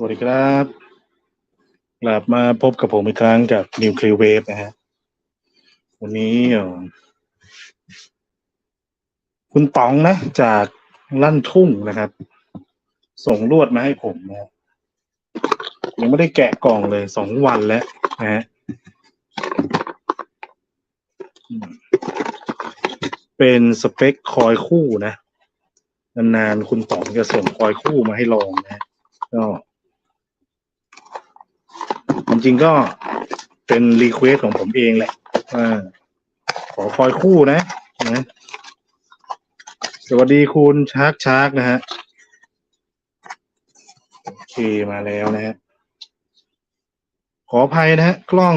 สวัสดีครับกลับมาพบกับผมอีกครั้งกับ Nuclear Wave นะฮะ วันนี้ คุณต๋องนะ จากลั่นทุ่งนะครับ ส่งลวดมาให้ผมนะยังไม่ได้แกะกล่องเลยสองวันแล้วนะฮะเป็นสเปคคอยคู่นะนานๆคุณต๋องจะส่งคอยคู่มาให้ลองนะก็ จริงก็เป็นรีเควสของผมเองแหละว่าขอคอยคู่นะนะสวัสดีคุณชาร์กชาร์กนะฮะโอเคมาแล้วนะฮะขออภัยนะฮะกล้อง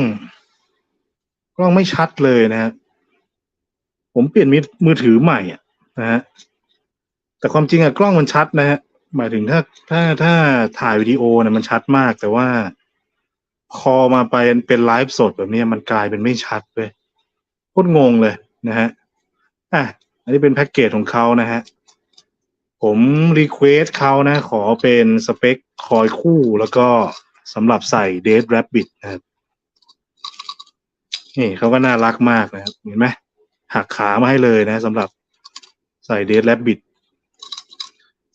กล้องไม่ชัดเลยนะฮะผมเปลี่ยนมือถือใหม่อะนะฮะแต่ความจริงอะกล้องมันชัดนะฮะหมายถึงถ้าถ้าถ้าถ่ายวิดีโอเนี่ยมันชัดมาก แต่ว่า คอมาไปเป็นไลฟ์สดแบบนี้มันกลายเป็นไม่ชัดเลยโคตรงงเลยนะฮะอะอันนี้เป็นแพ็กเกจของเขานะฮะ ผมรีเควสเขานะ ขอเป็นสเปคคอยคู่แล้วก็สำหรับใส่ Dead Rabbit นะครับนี่เขาก็น่ารักมากนะครับ เห็นไหมหักขามาให้เลยนะสำหรับใส่ Dead Rabbit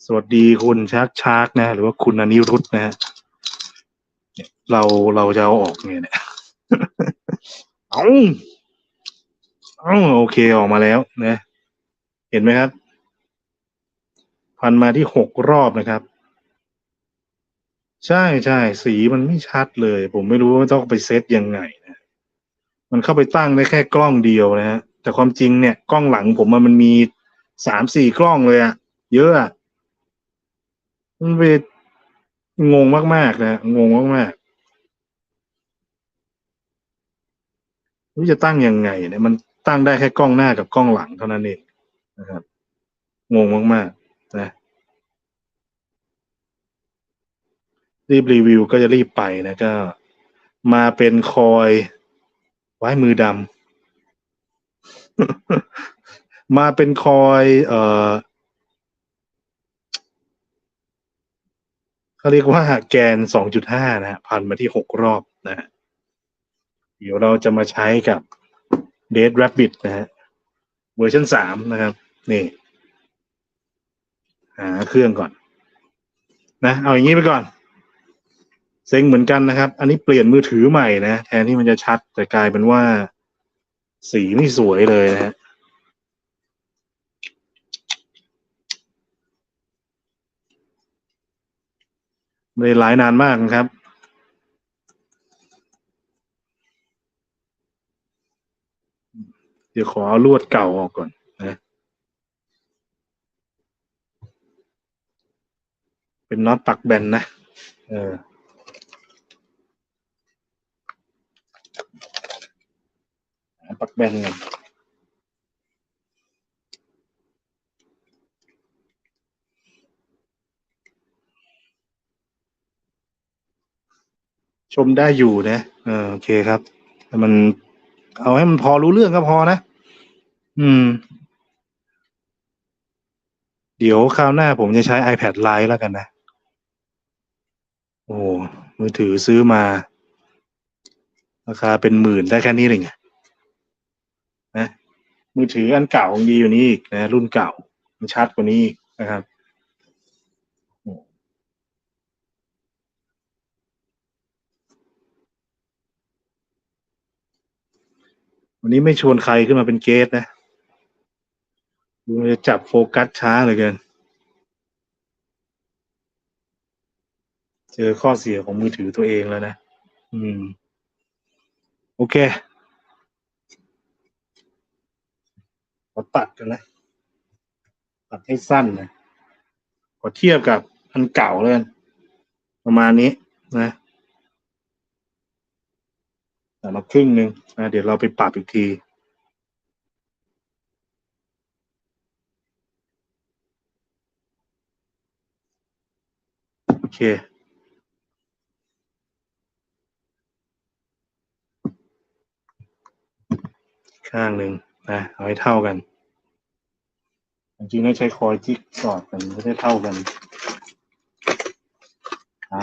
สวัสดีคุณชาร์กชาร์กนะ หรือว่าคุณอนิรุตนะฮะ เราเราจะเอาออกไงเนี่ยเอาเอาโอเคออกมาแล้วนะ เห็นไหมครับ พันมาที่หกรอบนะครับ ใช่ใช่สีมันไม่ชัดเลย ผมไม่รู้ว่าต้องไปเซตยังไงนะมันเข้าไปตั้งได้แค่กล้องเดียวนะฮะแต่ความจริงเนี่ย กล้องหลังผมอะมันมีสามสี่กล้องเลยอะเยอะอะมันไป งงมากๆนะงงมากๆไม่จะตั้งยังไงเนี่ยมันตั้งได้แค่กล้องหน้ากับกล้องหลังเท่านั้นเองนะครับงงมากๆนะรีบรีวิวก็จะรีบไปนะก็มาเป็นคอยไว้มือดำมาเป็นคอย เอ่อ เขาเรียกว่าแกน 2.5 นะฮะพันมาที่ 6 รอบนะฮะเดี๋ยวเราจะมาใช้กับ Dead Rabbit นะฮะเวอร์ชัน3 นะครับ นี่ หาเครื่องก่อน นะ เอาอย่างนี้ไปก่อน เซ็งเหมือนกันนะครับ อันนี้เปลี่ยนมือถือใหม่นะ แทนที่มันจะชัด แต่กลายเป็นว่าสีไม่สวยเลยนะฮะ ไม่ได้ไลฟ์นานมากนะครับ เดี๋ยวขอเอาลวดเก่าออกก่อนนะเป็นน็อตปักแบนนะ เออปักแบนกัน ชมได้อยู่นะเออโอเคครับมัน เอาให้มันพอรู้เรื่องก็พอนะ อืม เดี๋ยวคราวหน้าผมจะใช้ iPad Lite แล้วกันนะ โอ้มือถือซื้อมา ราคาเป็นหมื่นได้แค่นี้เองอะนะมือถืออันเก่ายังดีอยู่นี้อีกนะรุ่นเก่ามันชัดกว่านี้อีกนะครับ วันนี้ไม่ชวนใครขึ้นมาเป็นเกสนะดูจะจับโฟกัสช้าเหลือเกิน เจอข้อเสียของมือถือตัวเองแล้วนะ อืม โอเคขอตัดกันนะ ตัดให้สั้นนะขอเทียบกับอันเก่าเลยประมาณนี้นะ แต่มาครึ่งหนึ่งนะเดี๋ยวเราไปปรับอีกทีโอเคข้างหนึ่งนะเอาให้เท่ากัน จริงๆต้องใช้คอยจิ๊กสอดกันไม่ได้เท่ากันอ่า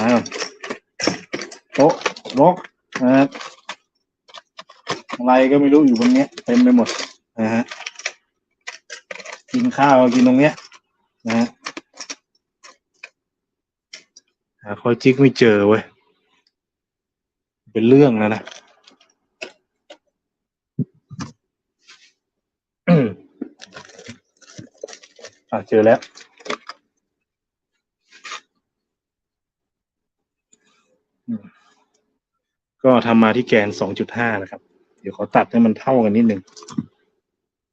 รกนะครับ อะไรก็ไม่รู้อยู่บนเนี้ยเต็มไปหมดนะฮะกินข้าวกินตรงเนี้ยนะฮะหาคอยจิกไม่เจอเว้ยเป็นเรื่องแล้วนะอืมอะเจอแล้วก็ทำมาที่แกน 2.5 นะครับ เดี๋ยวขอตัดให้มันเท่ากันนิดนึง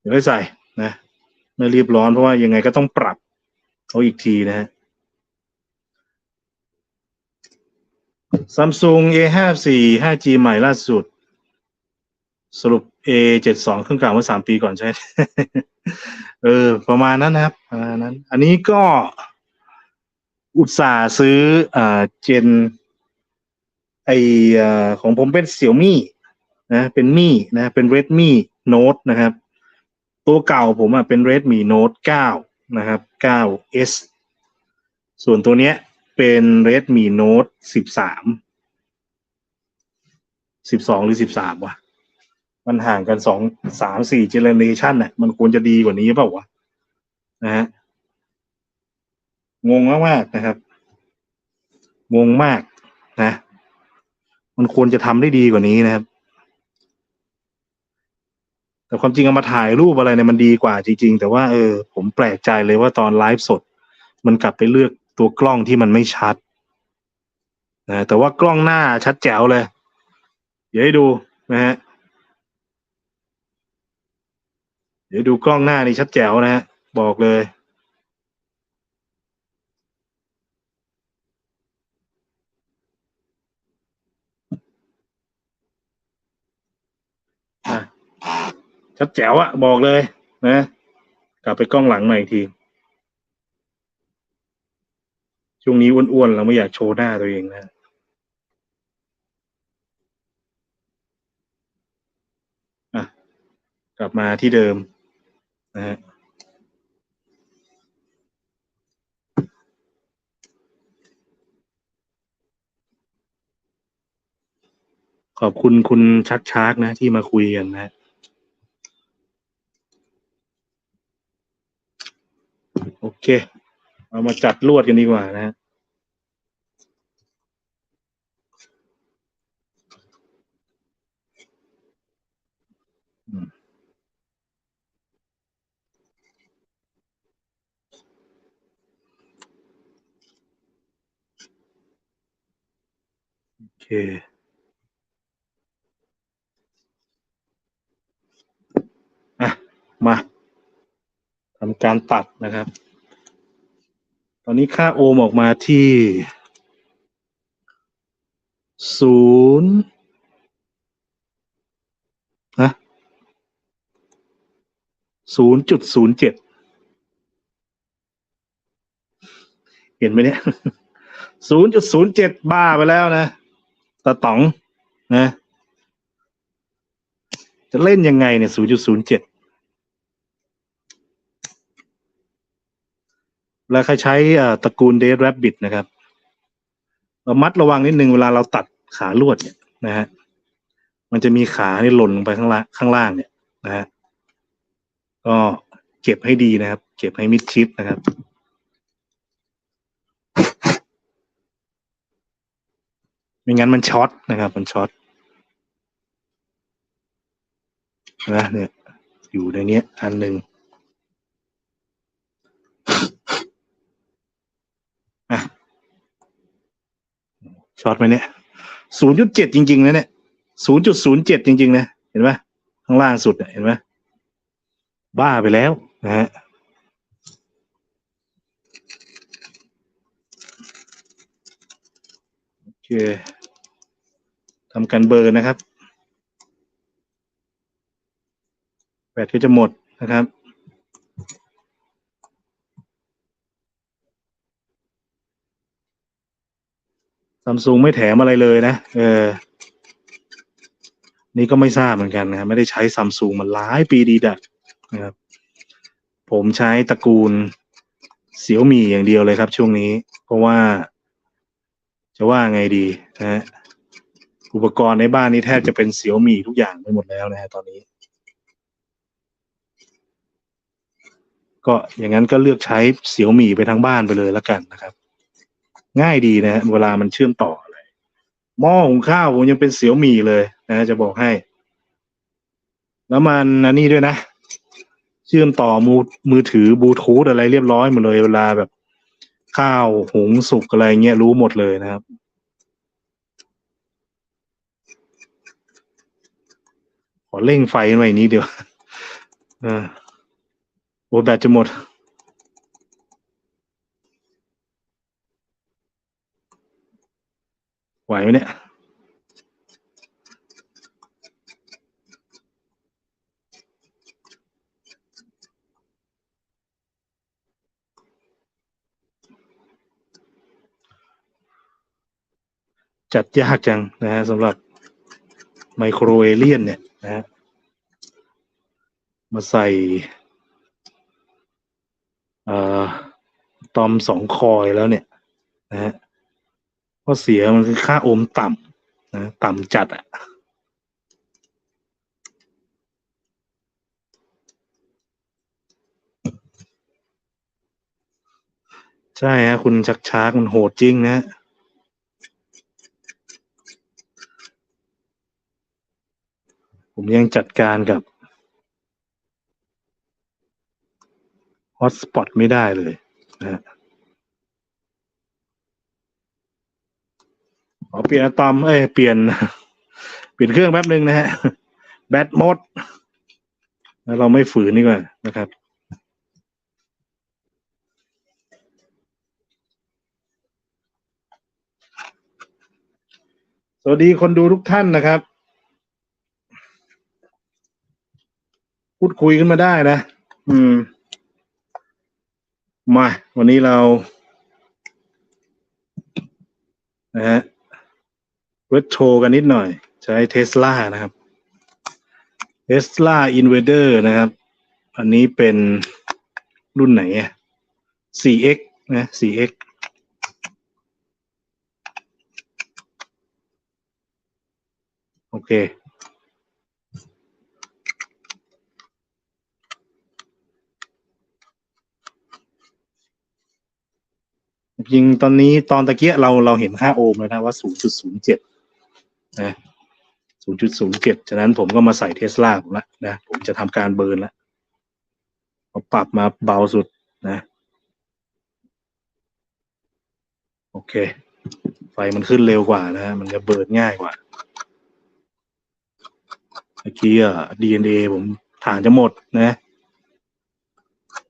เดี๋ยวค่ใส่นะไม่รีบร้อนเพราะว่ายังไงก็ต้องปรับเขาอีกทีนะฮะ Samsung A54 5G ใหม่ล่าสุด สรุป A72 เครื่องเก่าเมื่อสามปีก่อนใช่ เออ ประมาณนั้นนะครับประมาณนั้น อันนี้ก็อุตส่าห์ซื้ออ่าเจนไออ่อของผมเป็นเสี่ยวมี่ นะเป็นมี่นะเป็น Redmi Note นะครับ ตัวเก่าผมอะเป็น Redmi Note 9 นะครับ 9S ส่วนตัวเนี้ยเป็น Redmi Note 13 12 หรือ 13 วะ มันห่างกันสองสามสี่เจเนเรชันน่ะ มันควรจะดีกว่านี้เปล่าวะ นะฮะ งงมากๆนะครับ งงมากนะ มันควรจะทำได้ดีกว่านี้นะครับ แต่ความจริงเอามาถ่ายรูปอะไรเนี่ยมันดีกว่าจริง ๆ แต่ว่าเออ ผมแปลกใจเลยว่าตอนไลฟ์สด มันกลับไปเลือกตัวกล้องที่มันไม่ชัดนะแต่ว่ากล้องหน้าชัดแจ๋วเลย เดี๋ยวให้ดูนะฮะเดี๋ยวดูกล้องหน้านี่ชัดแจ๋วนะฮะบอกเลย อะ ชัดแจ๋วอะบอกเลย นะ กลับไปกล้องหลังหน่อยทีช่วงนี้อ้วนๆเราไม่อยากโชว์หน้าตัวเองนะอะกลับมาที่เดิม นะฮะขอบคุณคุณชักชากนะ ที่มาคุยกันนะ โอเค เอามาจัดลวดกันดีกว่านะฮะโอเคอะมาทำการตัดนะครับ อนนี้ค่าโอห์มออกมาที่ศูนย์นะศูนย์จุดศูนย์เจ็ดเห็นไหมเนี่ยศูนย์จุดศูนย์เจ็ดบ้าไปแล้วนะตาต๋องนะ จะเล่นยังไงเนี่ยศูนย์จุดศูนย์เจ็ด แล้วใครใช้ตระกูลเด d แรบบิทนะครับเรามัดระวังนิดนึงเวลาเราตัดขาลวดเนี่ยนะฮะมันจะมีขาเนี่หล่นลงไปข้างล่างข้างล่างเนี่ยนะฮะก็เก็บให้ดีนะครับ เก็บให้มิดชิดนะครับไม่งั้นมันช็อตนะครับ มันช็อตนะเนี่ยอยู่ในนี้อันหนึ่ง อะ ช็อตไหมเนี่ยศูนย์จุดเจ็ดจริงๆนะเนี่ยศูนย์จุดศูนย์เจ็ดจริงๆนะเห็นไหมข้างล่างสุดเห็นไหมบ้าไปแล้วนะฮะโอเคทำการเบอร์นะครับแบตก็จะหมดนะครับ ซัมซุงไม่แถมอะไรเลยนะเออ นี่ก็ไม่ทราบเหมือนกันนะไม่ได้ใช้ซัมซุงมาหลายปีดีดักนะครับ ผมใช้ตระกูลเสี่ยวมี่อย่างเดียวเลยครับช่วงนี้ เพราะว่า จะว่าไงดีนะฮะอุปกรณ์ในบ้านนี้แทบจะเป็นเสี่ยวมี่ทุกอย่างไปหมดแล้วนะฮะตอนนี้ ก็อย่างนั้นก็เลือกใช้เสี่ยวมี่ไปทั้งบ้านไปเลยแล้วกันนะครับ ง่ายดีนะฮะเวลามันเชื่อมต่ออะไรหม้อหุงข้าวผมยังเป็นเสี่ยวมี่เลยนะจะบอกให้ แล้วมันอันนี้ด้วยนะ เชื่อมต่อมือมือถือบลูทูธอะไรเรียบร้อยหมดเลย เวลาแบบ ข้าวหุงสุกอะไรเงี้ยรู้หมดเลยนะครับขอเร่งไฟหน่อยนี้เดียวเออโอ้แบตจะหมด ไหวไหมเนี่ยจัดยากจังนะฮะสำหรับไมโครเอเลียนเนี่ยนะฮะมาใส่เอ่อตอมสองคอยแล้วเนี่ยนะฮะ ข้อเสียมันคือค่าโอห์มต่ำนะต่ำจัดอะใช่ฮะคุณชักช้ามันโหดจริงนะฮะผมยังจัดการกับฮอตสปอตไม่ได้เลยนะฮะ ขอเปลี่ยนอะตอมเอ้ยเปลี่ยน เปลี่ยนเครื่องแป๊บหนึ่งนะฮะ แบตหมดแล้วเราไม่ฝืนนี่ก่อนนะครับสวัสดีคนดูทุกท่านนะครับ พูดคุยกันมาได้นะ อืม มา วันนี้เรา นะฮะ เวทโชกันนิดหน่อย ใช้เทสลานะครับเทสลาอินเวเดอร์นะครับ อันนี้เป็นรุ่นไหนอะ 4x นะ 4x โอเค จริงตอนนี้ตอนตะเกียเราเราเห็นค่าโอห์มแล้วนะว่า 0.07 นะ0.07ฉะนั้นผมก็มาใส่เทสลาผมละนะ ผมจะทำการเบิร์นละเอาปรับมาเบาสุดนะ โอเค ไฟมันขึ้นเร็วกว่านะ มันจะเบิร์นง่ายกว่าเมื่อกี้อะ DNA ผมฐานจะหมดนะ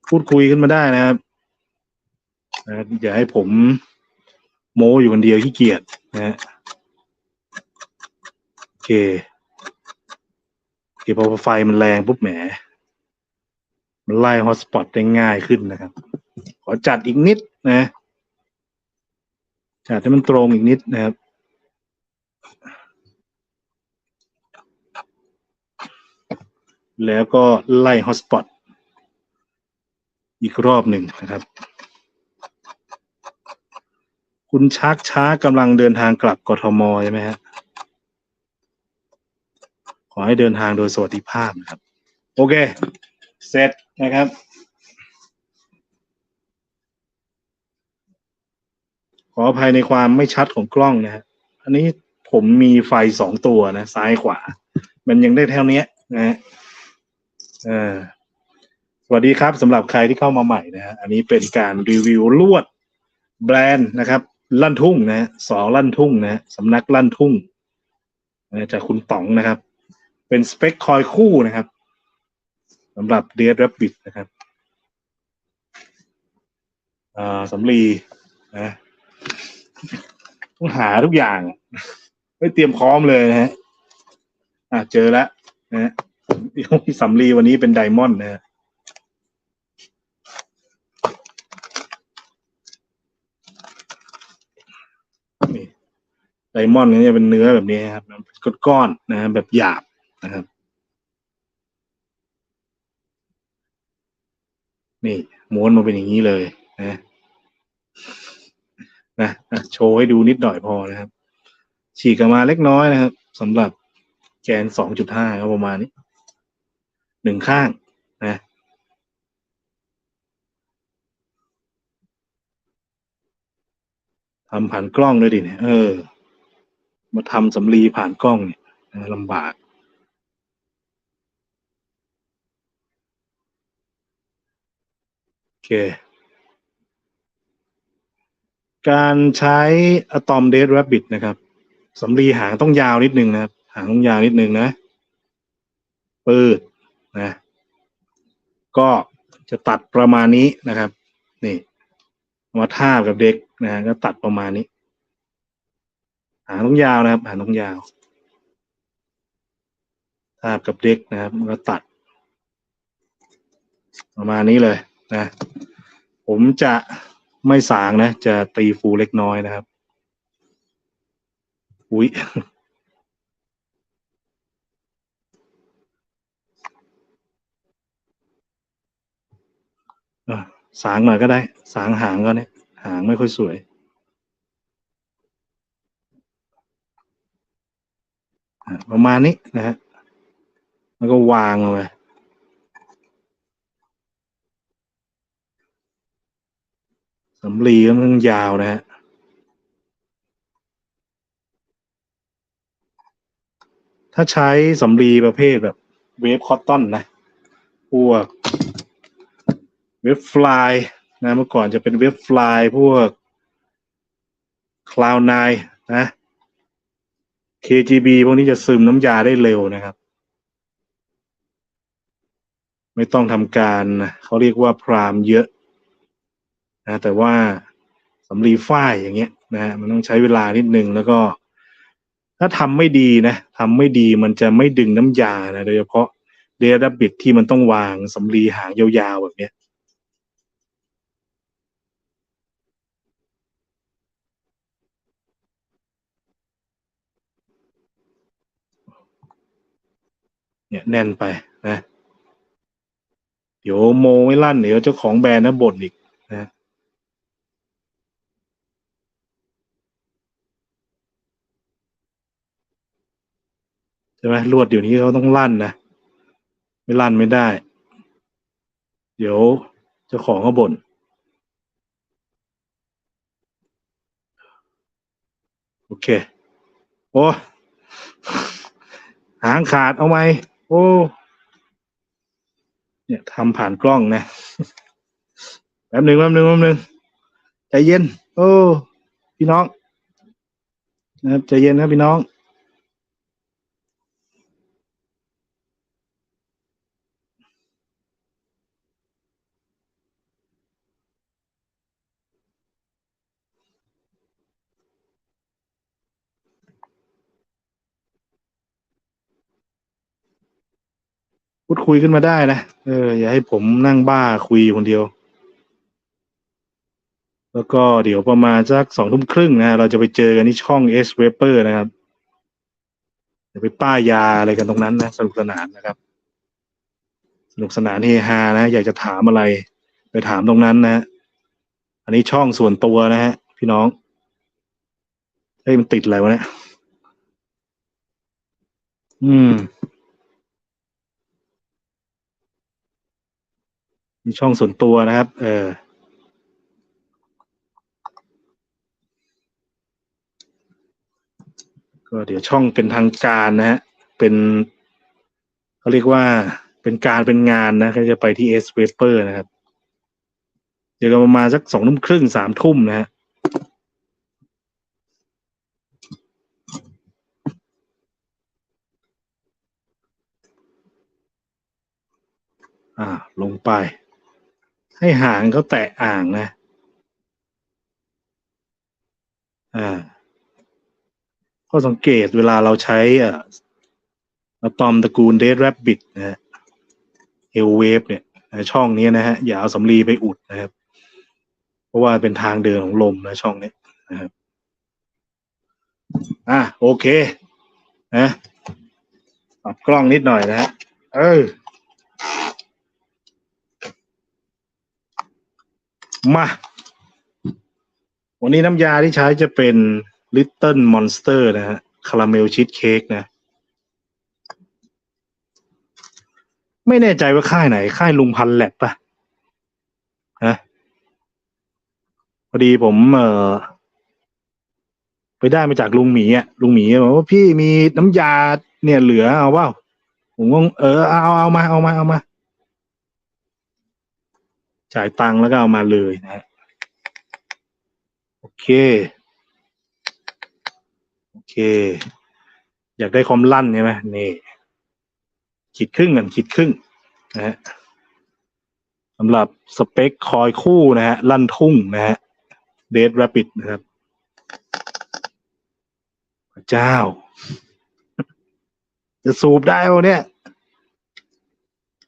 พูดคุยขึ้นมาได้นะครับนะอย่าให้ผมโม้อยู่คนเดียวขี้เกียจนะ เคโอเคพอไฟมันแรงปุ๊บแหม มันไล่ฮอตสปอตได้ง่ายขึ้นนะครับ ขอจัดอีกนิดนะ จัดให้มันตรงอีกนิดนะครับ แล้วก็ไล่ฮอตสปอตอีกรอบหนึ่งนะครับ คุณชักช้ากำลังเดินทางกลับกทมใช่ไหมฮะ อให้เดินทางโดยสวัสดิภาพนะครับ โอเค เสร็จนะครับ ขออภัยในความไม่ชัดของกล้องนะฮะอันนี้ผมมีไฟสองตัวนะ ซ้ายขวา มันยังได้เท่านี้นะฮะเออสวัสดีครับสำหรับใครที่เข้ามาใหม่นะฮะอันนี้เป็นการรีวิวลวดแบรนด์นะครับ ลั่นทุ่งนะฮะสองลั่นทุ่งนะฮะสำนักลั่นทุ่งนะจากคุณต๋องนะครับ เป็นสเปคคอยคู่นะครับสำหรับเด d แร b บิ t นะครับสำลีนะต้องหาทุกอย่าง ไม่เตรียมพร้อมเลยนะฮะอะเจอแล้วนะฮะที่สำลีวันนี้เป็นไดมอนด์นะฮะไดมอนด์เนี่ยเป็นเนื้อแบบนี้ครับก้อนๆนะฮะแบบหยาบ นะครับ นี่ม้วนมาเป็นอย่างนี้เลยนะนะโชว์ให้ดูนิดหน่อยพอนะครับ ฉีกออกมาเล็กน้อยนะครับสำหรับแกนสองจุดห้าก็ประมาณนี้หนึ่งข้างนะทำผ่านกล้องด้วยดิเนี่ยเออ มาทำสำลีผ่านกล้องเนี่ยลำบาก โอเค การใช้อะตอมเด d แรบบิ t นะครับสำลีหางต้องยาวนิดนึงนะครับ หางต้องยาวนิดนึงนะปืดนะ ก็จะตัดประมาณนี้นะครับ นี่เอามาทากับเด็กนะก็ตัดประมาณนี้ หางต้องยาวนะครับ หางต้องยาวท่ากับเด็กนะครับก็ตัด ประมาณนี้เลยนะ ผมจะไม่สางนะ จะตีฟูเล็กน้อยนะครับ อุ๊ยสางหน่อยก็ได้ สางหางก็เนี่ย หางไม่ค่อยสวยประมาณนี้นะฮะแล้วก็วางลงไป สำลีก็มันยาวนะฮะถ้าใช้สำลีประเภทแบบเวฟคอตตอนนะ พวกเว็บฟลายนะเมื่อก่อนจะเป็นเว็บฟลายพวกคลาวน์ไนนะ KGB พวกนี้จะซึมน้ำยาได้เร็วนะครับ ไม่ต้องทำการเขาเรียกว่าพรามเยอะ นะแต่ว่าสำลีฝ้ายอย่างเงี้ยนะมันต้องใช้เวลานิดนึงแล้วก็ ถ้าทำไม่ดีนะทำไม่ดีมันจะไม่ดึงน้ำยานะโดยเฉพาะเดรบิดที่มันต้องวางสำลีหางยาวๆแบบเนี้ยเนี่ยแน่นไปนะ เดี๋ยวโมไม่ลั่น เดี๋ยวเจ้าของแบรนด์นะบ่นอีกนะ ใช่ไหมลวดเดี๋ยวนี้เขาต้องลั่นนะไม่ลั่นไม่ได้ เดี๋ยวเจ้าของก็บ่นโอเค โอ้หางขาดเอาไหมโอ้เนี่ยทำผ่านกล้องนะแป๊บหนึ่งแป๊บหนึ่งแป๊บหนึ่งใจเย็น โอ้ พี่น้อง นะครับใจเย็นนะพี่น้อง พูดคุยขึ้นมาได้นะเอออย่าให้ผมนั่งบ้าคุยคนเดียว แล้วก็เดี๋ยวประมาณสักสองทุ่มครึ่งนะเราจะไปเจอกันที่ช่อง S w a p e r นะครับเดี๋ยวไปป้ายยาอะไรกันตรงนั้นนะ สนุกสนานนะครับ สนุกสนานเฮฮานะ อยากจะถามอะไร ไปถามตรงนั้นนะ อันนี้ช่องส่วนตัวนะฮะ พี่น้องเฮ้ยมันติดอะไรวะเนี่ยอืม มีช่องส่วนตัวนะครับ เออก็เดี๋ยวช่องเป็นทางการนะฮะ เป็นเขาเรียกว่าเป็นการเป็นงานนะก็จะไปที่เอสเวสเปอร์นะครับ เดี๋ยวประมาณสักสองทุ่มครึ่งสามทุ่มนะฮะอ่า ลงไป ให้หางเขาแตะอ่างนะ อ่าข้อสังเกตเวลาเราใช้อ่าอะตอมตระกูลเด d แรบบิ t นะฮะเอลเวฟเนี่ยช่องนี้นะฮะ อย่าเอาสำลีไปอุดนะครับ เพราะว่าเป็นทางเดินของลมนะช่องนี้นะครับอะโอเคนะปรับกล้องนิดหน่อยนะฮะเออ มา วันนี้น้ำยาที่ใช้จะเป็น Little Monster นะฮะคาราเมลชีสเค้กนะ ไม่แน่ใจว่าค่ายไหน ค่ายลุงพันแลบปะฮะพอดีผมเออไปได้มาจากลุงหมีอะลุงหมีบอกว่าพี่มีน้ำยาเนี่ยเหลือเอาเปล่าผมก็เออเอาเอามาเอามาเอามา จ่ายตังค์แล้วก็เอามาเลยนะฮะโอเค โอเค อยากได้ความลั่นใช่ไหมนี่ขีดครึ่งกันขีดครึ่งนะฮะสำหรับสเปคคอยคู่นะฮะลั่นทุ่งนะฮะเดดแรปิดนะครับพระเจ้า จะสูบได้เนี่ย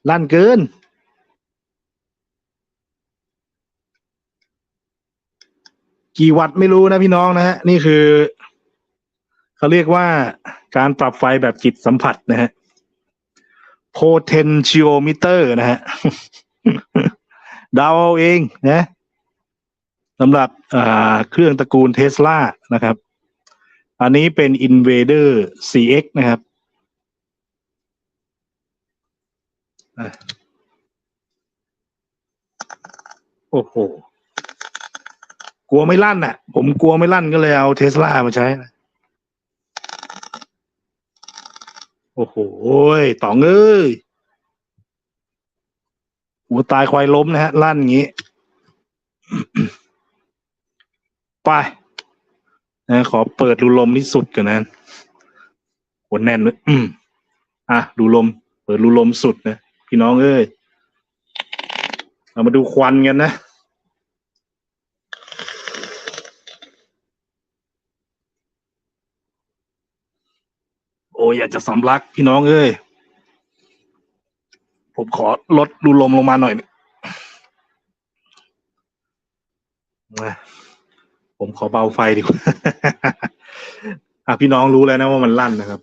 ลั่นเกิน กี่วัตต์ไม่รู้นะพี่น้องนะฮะนี่คือเขาเรียกว่าการปรับไฟแบบจิตสัมผัสนะฮะ potentiometer นะฮะเดาเอาเองนะสำหรับเครื่องตระกูลเทสลานะครับ อันนี้เป็น Invader CX นะครับโอ้โห ลัวไม่ลั่นอะ ผมกลัวไม่ลั่นก็เลยเอาเทสลามาใช้นะโอ้โหต่องเอ้ยหัวตายควายล้มนะฮะ ลั่นอย่างนี้ ไปนะขอเปิดดูลมที่สุดกันนะหัวแน่นเลยอืมอะ ดูลม เปิดดูลมสุดนะ พี่น้องเอ้ย เรามาดูควันกันนะ ยอยากจะสำลักพี่น้องเอ้ย ผมขอลดดูลมลงมาหน่อยนะผมขอเบาไฟดีกว่า อะพี่น้องรู้แล้วนะว่ามันลั่นนะครับ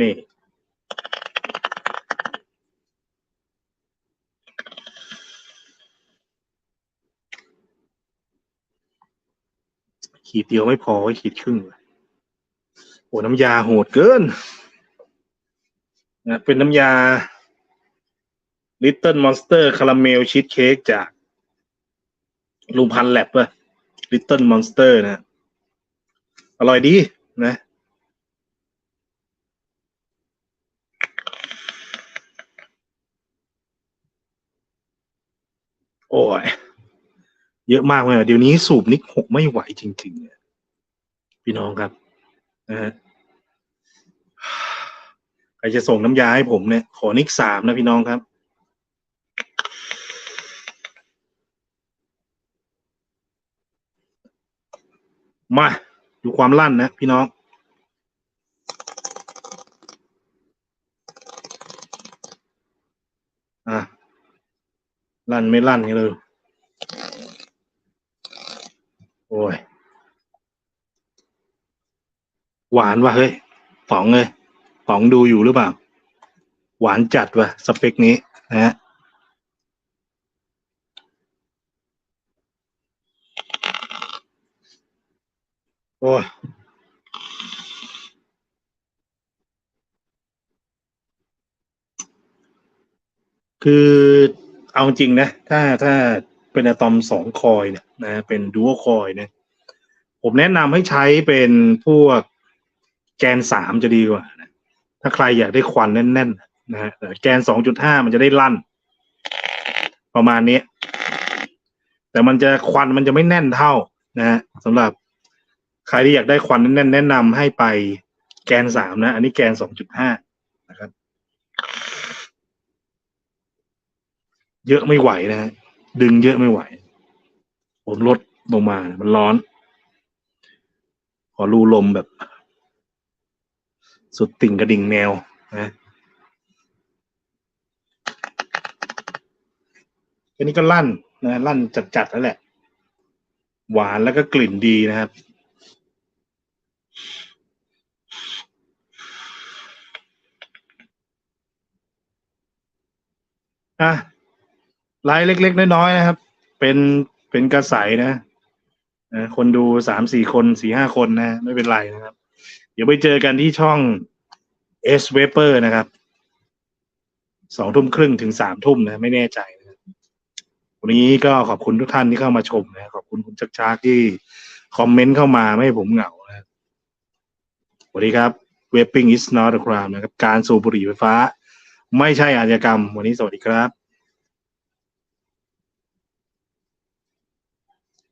นี่ขีดเดียวไม่พอขีดครึ่งเลย อ้น้ำยาโหดเกินนะเป็นน้ำยา Little Monster Caramel Cheesecake จากลุงพันแลบป่ะ Little Monster นะ อร่อยดีนะ โอ้ย เยอะมากเลยเดี๋ยวนี้สูบนิกหกไม่ไหวจริงๆเนี่ยพี่น้องครับนะฮะ ครจะส่งน้ำยาให้ผมเนี่ย ขอนิกสามนะพี่น้องครับ มาดูความลั่นนะพี่น้อง อะ ลั่นไม่ลั่นกันเลย โอ้ย หวานว่ะเฮ้ยป๋องเลย ป๋องดูอยู่หรือเปล่า หวานจัดว่ะ สเปคนี้นะฮะโอ้คือเอาจริงนะ ถ้าถ้าเป็นอะตอมสองคอยเนี่ยนะ เป็นดู a l คอยเนี่ยผมแนะนำให้ใช้เป็นพวกแกนสามจะดีกว่านะ ถ้าใครอยากได้ควันแน่นๆนะฮะแกนสองจุดห้ามันจะได้ลั่น ประมาณนี้ แต่มันจะควันมันจะไม่แน่นเท่านะฮะสำหรับใครที่อยากได้ควันแน่นๆแนะนำให้ไปแกนสามนะ อันนี้แกนสองจุดห้านะครับ เยอะไม่ไหวนะฮะดึงเยอะไม่ไหว ผมลดลงมา มันร้อน ขอรูลมแบบ สุดติ่งกระดิ่งแนวนะอันนี้ก็ลั่นนะลั่นจัดๆแล้วแหละ หวานแล้วก็กลิ่นดีนะครับอะลายเล็ก ๆ น้อยๆนะครับ เป็นเป็นกระใสนะนะคนดูสามสี่คนสี่ห้าคนนะ ไม่เป็นไรนะครับ เดี๋ยวไปเจอกันที่ช่อง S w a p e r นะครับสองทุ่มครึ่งถึงสามทุ่มนะ ไม่แน่ใจนะวันนี้ก็ขอบคุณทุกท่านที่เข้ามาชมนะ ขอบคุณคุณชักชากที่คอมเมนต์เข้ามาไม่ให้ผมเหงานะสวัสดีครับ Vaping is not a crime นะครับ การสูบบุหรี่ไฟฟ้า ไม่ใช่อาชญากรรม วันนี้สวัสดีครับ